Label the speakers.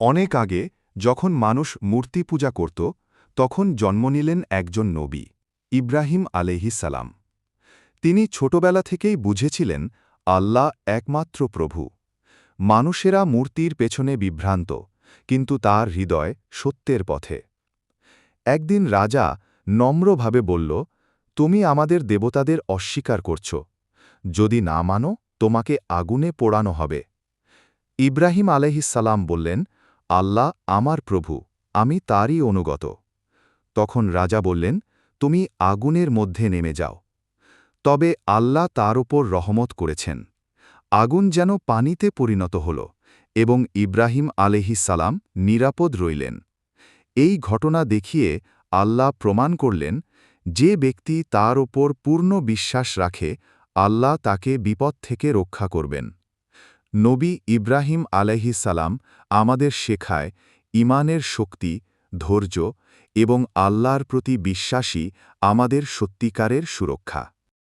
Speaker 1: অনেক আগে যখন মানুষ মূর্তি পূজা করত, তখন জন্ম নিলেন একজন নবী, ইব্রাহিম সালাম। তিনি ছোটবেলা থেকেই বুঝেছিলেন, আল্লাহ একমাত্র প্রভু। মানুষেরা মূর্তির পেছনে বিভ্রান্ত, কিন্তু তার হৃদয় সত্যের পথে। একদিন রাজা নম্রভাবে বলল, তুমি আমাদের দেবতাদের অস্বীকার করছ। যদি না মানো, তোমাকে আগুনে পোড়ানো হবে। ইব্রাহিম আলহিসাল্লাম বললেন আল্লাহ আমার প্রভু, আমি তারই অনুগত। তখন রাজা বললেন, তুমি আগুনের মধ্যে নেমে যাও। তবে আল্লাহ তার ওপর রহমত করেছেন। আগুন যেন পানিতে পরিণত হল এবং ইব্রাহিম সালাম নিরাপদ রইলেন। এই ঘটনা দেখিয়ে আল্লাহ প্রমাণ করলেন, যে ব্যক্তি তার ওপর পূর্ণ বিশ্বাস রাখে, আল্লাহ তাকে বিপদ থেকে রক্ষা করবেন। নবী ইব্রাহিম সালাম আমাদের শেখায় ইমানের শক্তি, ধৈর্য এবং আল্লাহর প্রতি বিশ্বাসী আমাদের সত্যিকারের সুরক্ষা।